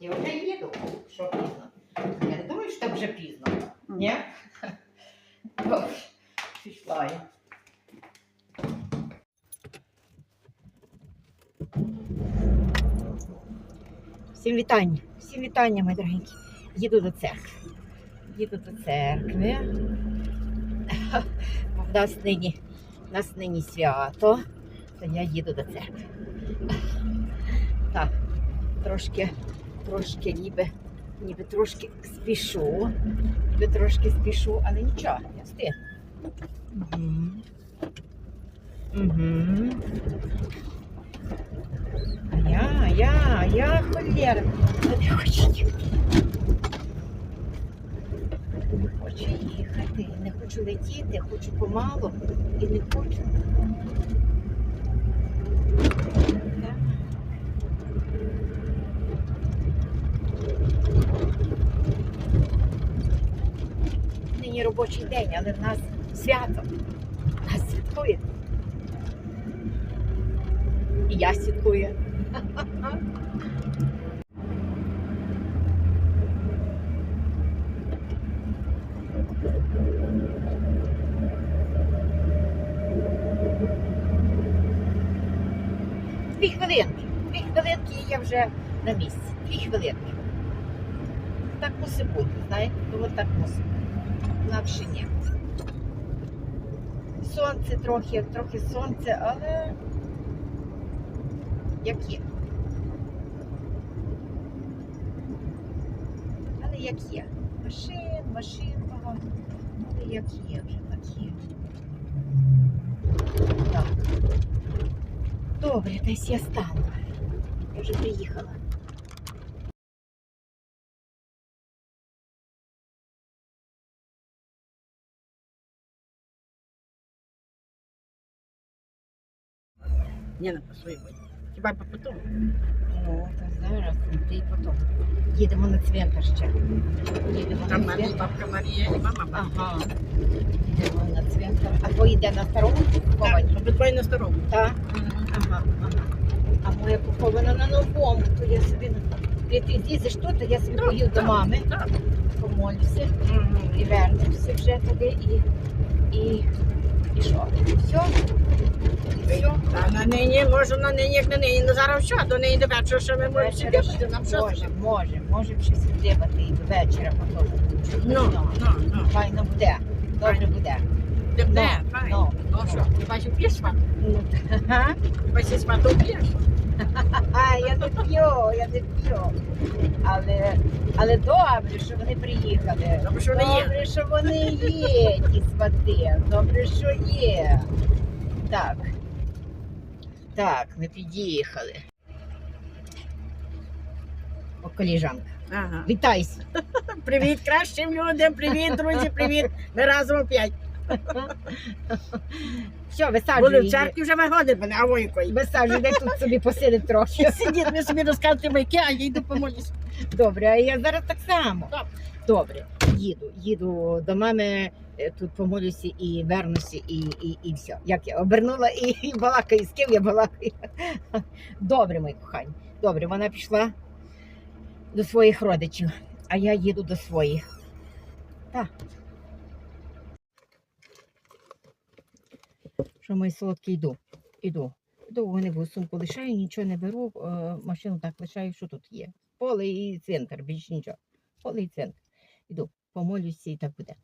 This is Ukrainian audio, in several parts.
Я вже їду, що пізно. Я не думаю, що так вже пізно. Ні? Пішла я. Всім вітання, всім вітання, мої дорогенькі. Їду до церкви. Їду до церкви. В нас нині, в нас нині свято, то я їду до церкви. Так, трошки, трошки ніби, ніби трошки спішу, ніби трошки спішу, але нічого, я встиг. Угу. А я, а я, а я холєра. Не хочу їхати. Не хочу їхати, не хочу летіти, хочу помалу і не хочу. Робочий день, але в нас свято. Нас святкує. І я святкую. Дві хвилинки. Дві хвилинки і я вже на місці. Дві хвилинки. Так мусить бути, знаєте? Тому так мусить. Інакше ні. Сонце трохи, трохи сонце, але як є. Але як є. Машин, машин багато. Але як є вже, так є. Так. Добре, десь я стану. Я вже приїхала. Не, на своїй Хіба по потом? Ну, то зараз, і потім. Їдемо на цвинтар ще. Їдемо Там на мамі, цвинтар. бабка Марія і мама бабка. Ага. Їдемо на цвинтар. А то йде на старому Так, поховані? обидвоє на старому. Так. Ага, ага. А моя похована на новому, то я собі на- ти ти їздиш тут, то я собі Так, поїду до так, мами, Так. помолюся Мгм. і вернемося вже туди і. І, і що? І все? І все? А на нині, може на нині, як на нині, ну зараз що, до неї до вечора, що ми можемо ще сидіти, нам що може, може, може щось віддибати і до вечора потім. Ну, ну, ну. Файно буде. Добре буде. Де, Ну, де, файно. ну. Ну що, ти бачив, п'єш? Ну. Ти бачив, свату п'єш? Я не п'ю, я не п'ю. Але, але добре, що вони приїхали. Добре, що вони є. Добре, що вони є, ті свати. Добре, що є. Так. Так, ми під'їхали. О, коліжанка. Ага. Вітайся. Привіт кращим людям, привіт, друзі, привіт. Ми разом опять. Все, Були висаджуй. в церкві вже вигодить мене, а войкою. Висаджуй, дай тут собі посидить трохи. Сидіть, ви собі розказуєте байки, а я йду помолюсь. Добре, а я зараз так само. Так. Добре, їду, їду до мами, е, тут помолюся і вернуся, і, і, і все. Як я обернула і, і балакаю, з ким я балакаю. Добре, мої кохані. Добре, вона пішла до своїх родичів, а я їду до своїх. Так. Що мої солодкі йду? Іду. Довго не буду сумку лишаю, нічого не беру, е, машину так лишаю, що тут є. Поле і центр, більш нічого. Поле і центр. Іду, помолюся і так буде.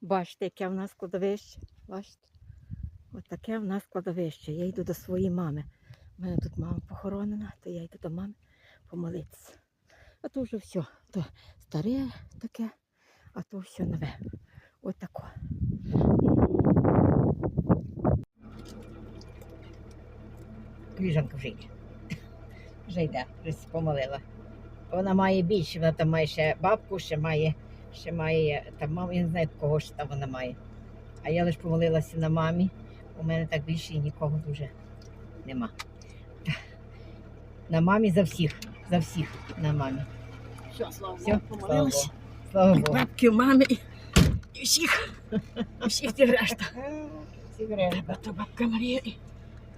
Бачите, яке в нас кладовище. Бачите? Ось таке в нас кладовище. Я йду до своєї мами. У мене тут мама похоронена, то я йду до мами помолитися. А то вже все. То старе таке, а то все нове. Ось тако. Кліжанка вже йде. Вже йде, вже помолила. Вона має більше, вона там має ще бабку, ще має, ще має там маму, я не знаю, кого ж там вона має. А я лише помолилася на мамі. У мене так більше і нікого дуже нема. На мамі за всіх, за всіх на мамі. Все, слава Богу, помолилась. Слава Богу. Бабки, мамі. І всіх, і решта. Тебе та бабка Марія і,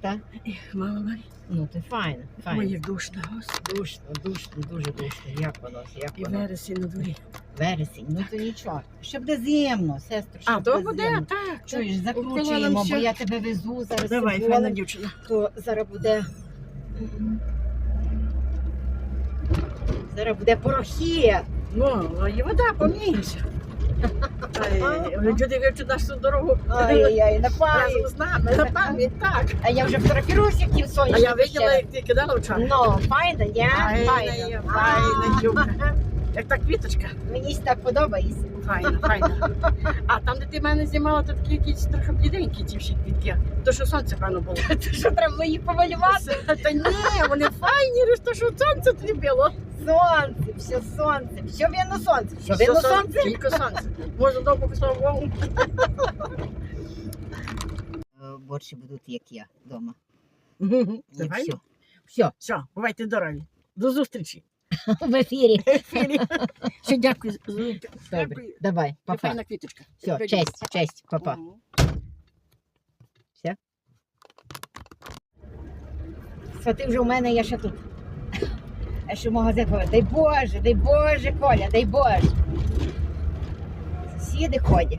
Та? і мама Марія. Ну, ти файно, файно. як душно, господи. Душно, душно, дуже душно. Як воно, як І воно. вересень на дворі. Вересень, ну то нічого. Щоб де зимно, сестро, А, то буде, зимно. так. Чуєш, так. закручуємо, бо я тебе везу зараз. Давай, файна дівчина. то зараз буде. Зараз буде порохія. Ну, і вода поміється. Люди вивчать нашу дорогу Ай-яй-яй, на пам'ять. з нами, на пам'ять, так. А я вже фотографіруюся в тім А я виділа, як ти кидала вчора. Ну, файна, я Файна файна. є, файна дівка. Як та квіточка. Мені так подобається. Файна, файна. А там, де ти мене знімала, то такі якісь трохи бліденькі ті всі квітки. То що сонце, певно, було. То що треба їх помалювати? Та ні, вони файні, то що сонце тобі біло. Сонце, все сонце, все видно сонце, все Все видно сонце. Тільки сонце. Можна довго послухати. Борщі будуть як я вдома. Давай. Все. Все, Все, бувайте здорові. До зустрічі. в ефірі. Ще дякую. Добре, Дякую. давай, папа. файна квіточка. Все, честь, честь, папа. Мгм. Свати вже у мене, я ще тут. А в магазин ходить. Дай Боже, дай Боже, Коля, дай Боже. Сусіди ходять.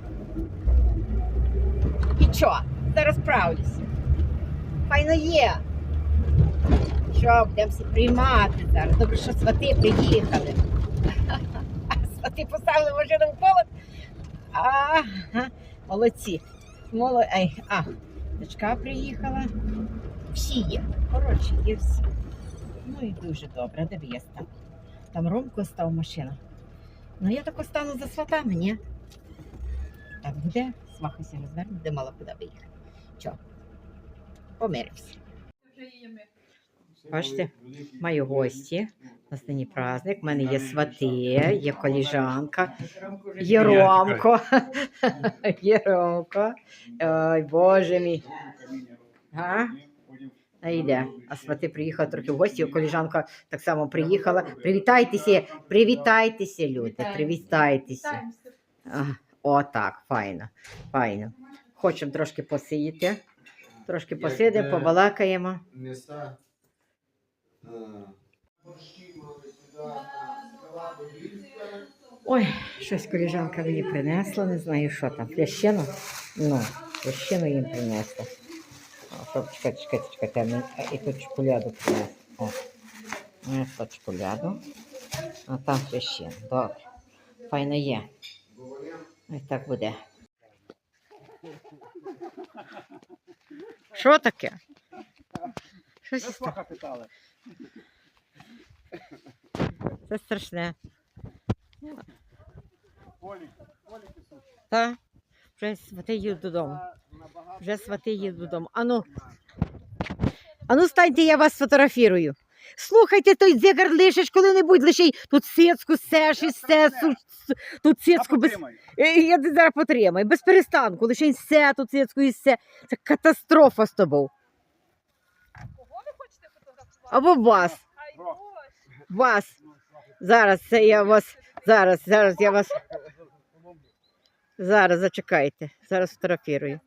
І що? Зараз справлюся. Файно є. Що, будемо всі приймати зараз. Добре, що свати приїхали. А свати поставили машину в холод. Ага, молодці. Моло... Ай, а, дочка приїхала. Всі є. Коротше, є всі. Ну і дуже добре, де став. Там Ромко став машина. Ну я так остану за сватами, ні? Так буде, свахайся розверне, де мала куди виїхати. Чо? Помирився. Бачите, маю гості. Нині праздник. У мене є свати, є коліжанка, є Ромко. Є Ромко. Ой, Боже мій. А йде. А свати приїхали трохи в гості, коліжанка так само приїхала. Привітайтеся, привітайтеся, люди, привітайтеся. О, так, файно, файно. Хочемо трошки посидіти. Трошки посидимо, побалакаємо. Ой, щось коліжанка мені принесла, не знаю, що там. Плящину? Ну, плящину їм принесла. О, чекайте, чекайте, чекайте, а мені- а, і тут принесла. О, ну, тут шпуляду. А там плящину. Добре. Файно є. Ось так буде. Що таке? Щось того. Це страшне. Та, вже свати їдуть додому. Вже свати їдуть додому. Ану. Ану, станьте, я вас сфотографірую. Слухайте, той дзигар лишиш коли-небудь лише й тут сицьку сеш і все, тут сицьку без... Е, Я зараз потримаю, без перестанку, лише й все, тут сицьку і все. Це катастрофа з тобою. Або вас. Вас. Зараз це я вас. Зараз, зараз я вас. Зараз зачекайте. Зараз фотографірую.